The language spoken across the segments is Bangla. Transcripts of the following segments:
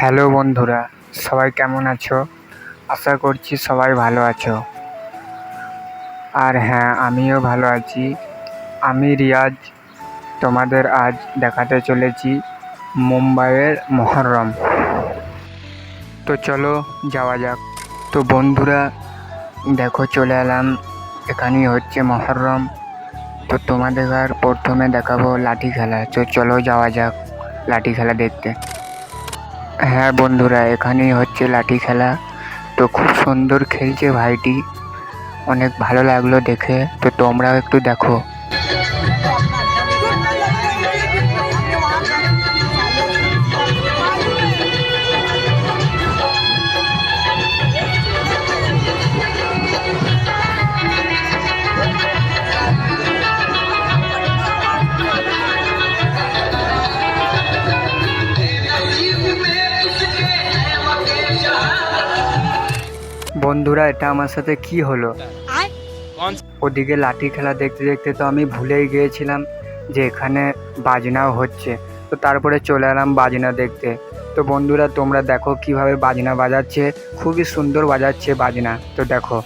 হ্যালো বন্ধুরা, সবাই কেমন আছো? আশা করছি সবাই ভালো আছো। আর হ্যাঁ আমিও ভালো আছি। আমি রিয়াজ, তোমাদের আজ দেখাতে চলেছি মুম্বাইয়ের মহরম। তো চলো যাওয়া যাক। তো বন্ধুরা, দেখো চলে এলাম। এখানেই হচ্ছে মহরম। তো তোমাদের আর প্রথমে দেখাবো লাঠি খেলা। তো চলো যাওয়া যাক লাঠি খেলা দেখতে। হ্যাঁ বন্ধুরা, এখানেই হচ্ছে লাঠি খেলা। তো খুব সুন্দর খেলছে ভাইটি। অনেক ভালো লাগল দেখে। তো তোমরাও একটু দেখো। বন্ধুরা এটা আমার সাথে কি হলো? ওদিকে লাঠি খেলা দেখতে দেখতে তো আমি ভুলেই গিয়েছিলাম যে এখানে বাজনাও হচ্ছে। তো তারপরে চলে এলাম বাজনা দেখতে। তো বন্ধুরা তোমরা দেখো কীভাবে বাজনা বাজাচ্ছে। খুবই সুন্দর বাজাচ্ছে বাজনা। তো দেখো।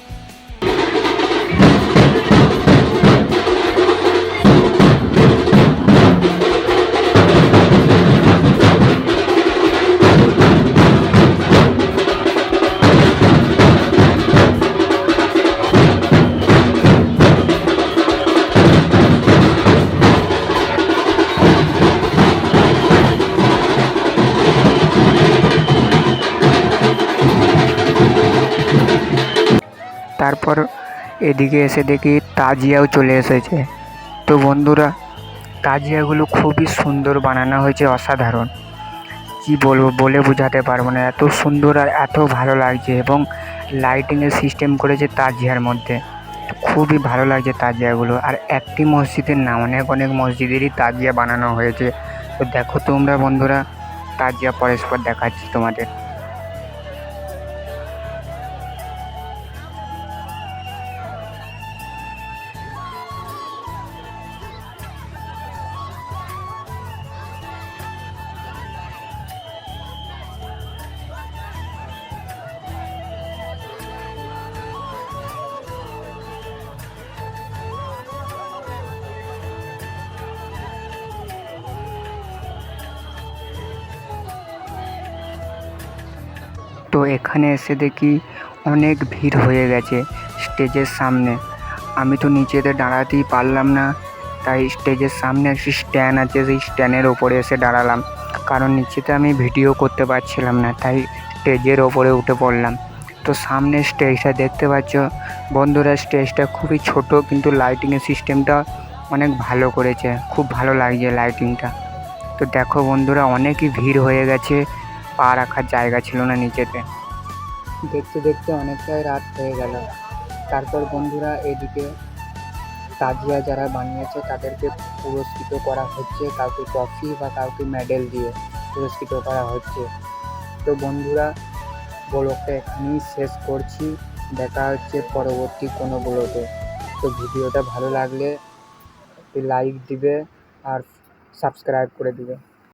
তারপর এদিকে এসে দেখি তাজিয়াও চলে এসেছে। তো বন্ধুরা, তাজিয়াগুলো খুবই সুন্দর বানানো হয়েছে, অসাধারণ। কি বলব, বলে বোঝাতে পারব না। এত সুন্দর আর এত ভালো লাগছে এবং লাইটিংয়ের সিস্টেম করেছে তাজিয়ার মধ্যে। খুবই ভালো লাগছে তাজিয়াগুলো। আর একটি মসজিদের না, অনেক অনেক মসজিদেরই তাজিয়া বানানো হয়েছে। তো দেখো তোমরা বন্ধুরা, তাজিয়া পরস্পর দেখাচ্ছি তোমাদের। তো এখানে এসে দেখি অনেক ভিড় হয়ে গেছে স্টেজের সামনে। আমি তো নিচেতে দাঁড়াতেই পারলাম না, তাই স্টেজের সামনে একটি স্ট্যান্ড আছে, সেই স্ট্যান্ডের ওপরে এসে দাঁড়ালাম। কারণ নিচেতে আমি ভিডিও করতে পারছিলাম না, তাই স্টেজের ওপরে উঠে পড়লাম। তো সামনে স্টেজটা দেখতে পাচ্ছ, বন্ধুরা স্টেজটা খুবই ছোট, কিন্তু লাইটিংয়ের সিস্টেমটা অনেক ভালো করেছে, খুব ভালো লাগছে লাইটিংটা তো দেখো বন্ধুরা, অনেকই ভিড় হয়ে গেছে পা রাখার জায়গা ছিল না নিচেতে দেখতে দেখতে অনেকটাই রাত হয়ে গেল। তারপর বন্ধুরা এদিকে তাজিয়া যারা বানিয়েছে, তাদেরকে পুরস্কৃত করা হচ্ছে, কাউকে ট্রফি বা কাউকে মেডেল দিয়ে পুরস্কৃত করা হচ্ছে। তো বন্ধুরা, ব্লগটা এখানেই শেষ করছি। দেখা হচ্ছে পরবর্তী কোনো ব্লগে। তো ভিডিওটা ভালো লাগলে লাইক দিবে আর সাবস্ক্রাইব করে দিবে।